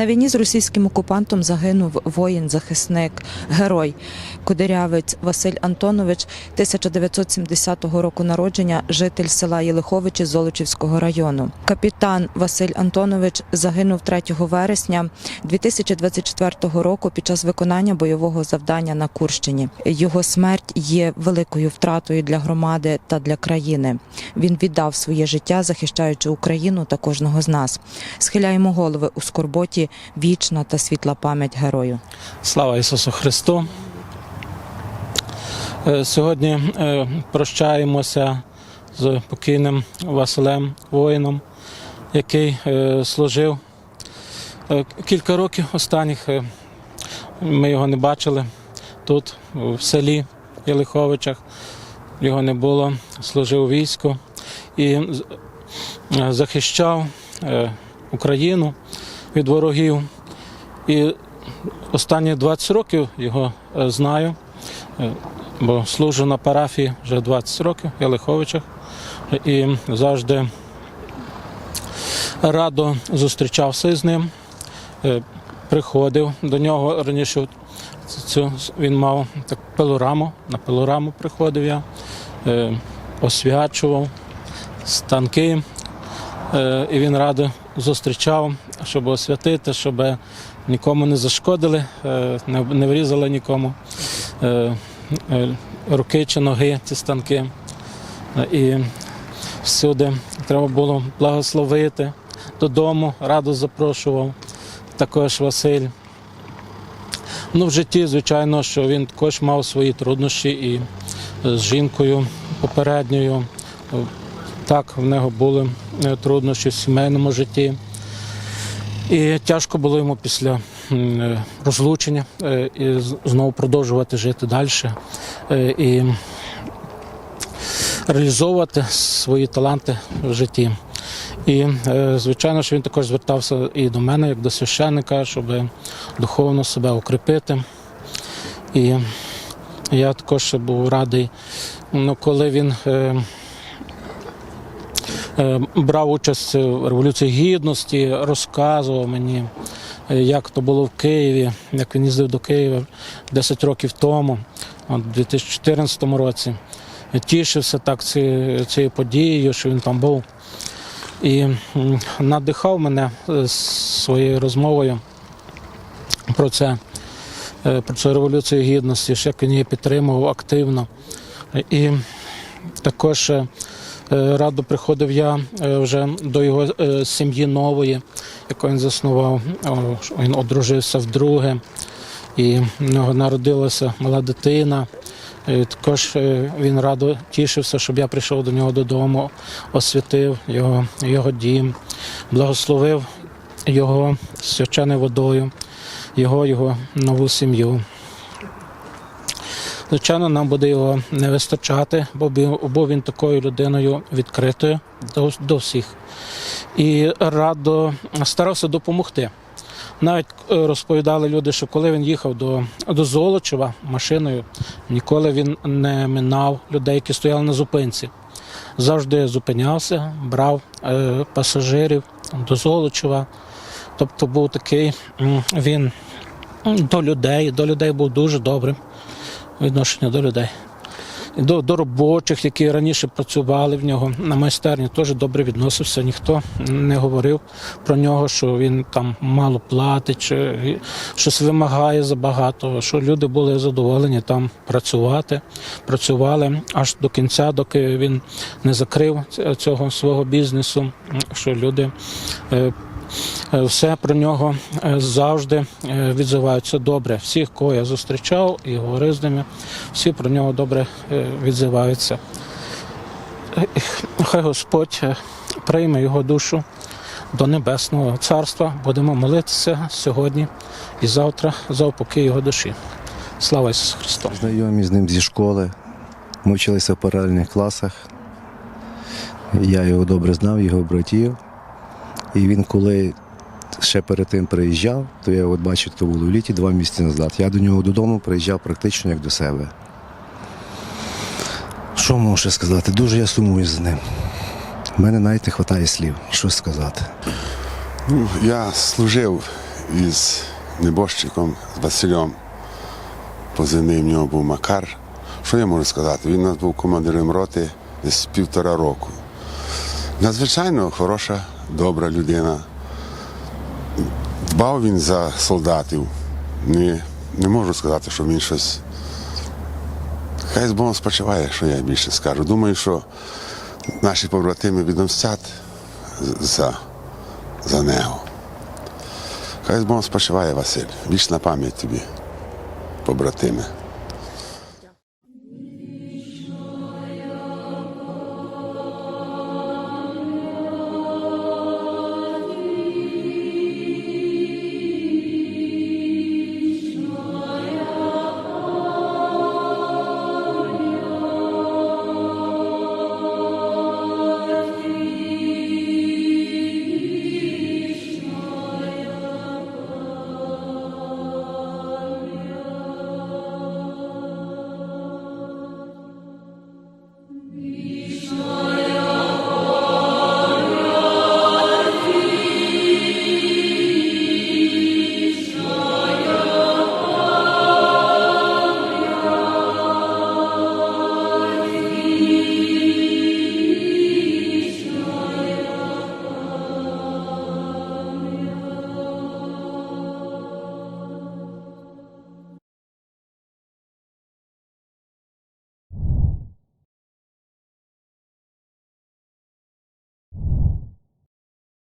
На війні з російським окупантом загинув воїн-захисник, герой, кудрявець Василь Антонович, 1970 року народження, житель села Єлиховичі Золочівського району. Капітан Василь Антонович загинув 3 вересня 2024 року під час виконання бойового завдання на Курщині. Його смерть є великою втратою для громади та для країни. Він віддав своє життя, захищаючи Україну та кожного з нас. Схиляємо голови у скорботі, вічна та світла пам'ять герою. Слава Ісусу Христу. Е, Сьогодні е, прощаємося з покійним Василем воїном, який е, служив кілька років останніх. Ми його не бачили тут, в селі Єлиховичах. Його не було, служив у війську і захищав Україну від ворогів. І останні 20 років його е, знаю, е, бо служу на парафії вже 20 років в Єлиховичах і завжди радо зустрічався з ним, е, приходив до нього раніше. Цю, він мав так пилораму, на пилораму приходив я, е, освячував станки, е, і він радо зустрічав, щоб освятити, щоб нікому не зашкодили, е, не врізали нікому е, е, руки чи ноги, ці станки. І всюди треба було благословити. Додому радо запрошував також Василь. Ну, в житті, звичайно, що він також мав свої труднощі і з жінкою попередньою. Так, в нього були труднощі в сімейному житті. І тяжко було йому після е, розлучення е, і знову продовжувати жити далі е, і реалізовувати свої таланти в житті. І, звичайно, що він також звертався і до мене, як до священника, щоб духовно себе укріпити. І я також був радий, ну, коли він. Е, брав участь в Революції Гідності, розказував мені, е, як то було в Києві, як він їздив до Києва 10 років тому, у 2014 році. Тішився так цією подією, що він там був. І надихав мене е, своєю розмовою про це, про цю революцію гідності, що як він її підтримував активно. І також радо приходив я е, вже до його е, сім'ї нової, яку він заснував. Він одружився вдруге, і в нього народилася мала дитина. Також е, він радо тішився, щоб я прийшов до нього додому, освятив його, його дім, благословив його свяченою водою, його, його нову сім'ю. Звичайно, нам буде його не вистачати, бо він такою людиною відкритою до, до всіх. І радо старався допомогти. Навіть е, розповідали люди, що коли він їхав до, до Золочева машиною, ніколи він не минав людей, які стояли на зупинці. Завжди зупинявся, брав е, пасажирів до Золочева. Тобто був такий він до людей, до людей був дуже добрим відношення до людей. До, до робочих, які раніше працювали в нього на майстерні, теж добре відносився. Ніхто не говорив про нього, що він там мало платить, чи щось вимагає забагато. Що люди були задоволені там працювати, працювали аж до кінця, доки він не закрив цього свого бізнесу. Що люди е, все про нього е, завжди е, відзиваються добре. Всіх, кого я зустрічав і говорив з ними, всі про нього добре е, відзиваються. Е, Хай Господь е, прийме його душу до Небесного Царства. Будемо молитися сьогодні і завтра за упокій його душі. Слава Ісусу Христу! Знайомі з ним зі школи. Ми вчилися в паралельних класах. Я його добре знав, його братів. І він, коли ще перед тим приїжджав, то я от бачив, то було в літі два місяці назад. Я до нього додому приїжджав практично як до себе. Що можу ще сказати? Дуже я сумую з ним. У мене навіть не вистачає слів, що сказати. Ну, я служив із небожчиком, з Василем. Позивний в нього був Макар. Що я можу сказати? Він у нас був командиром роти десь півтора року. Надзвичайно хороша, добра людина. Дбав він за солдатів. Не, не можу сказати, що він щось. Хай з Богом спочиває, що я більше скажу. Думаю, що наші побратими відомстять за, за нього. Хай з Богом спочиває Василь. Вічна пам'ять тобі, побратими.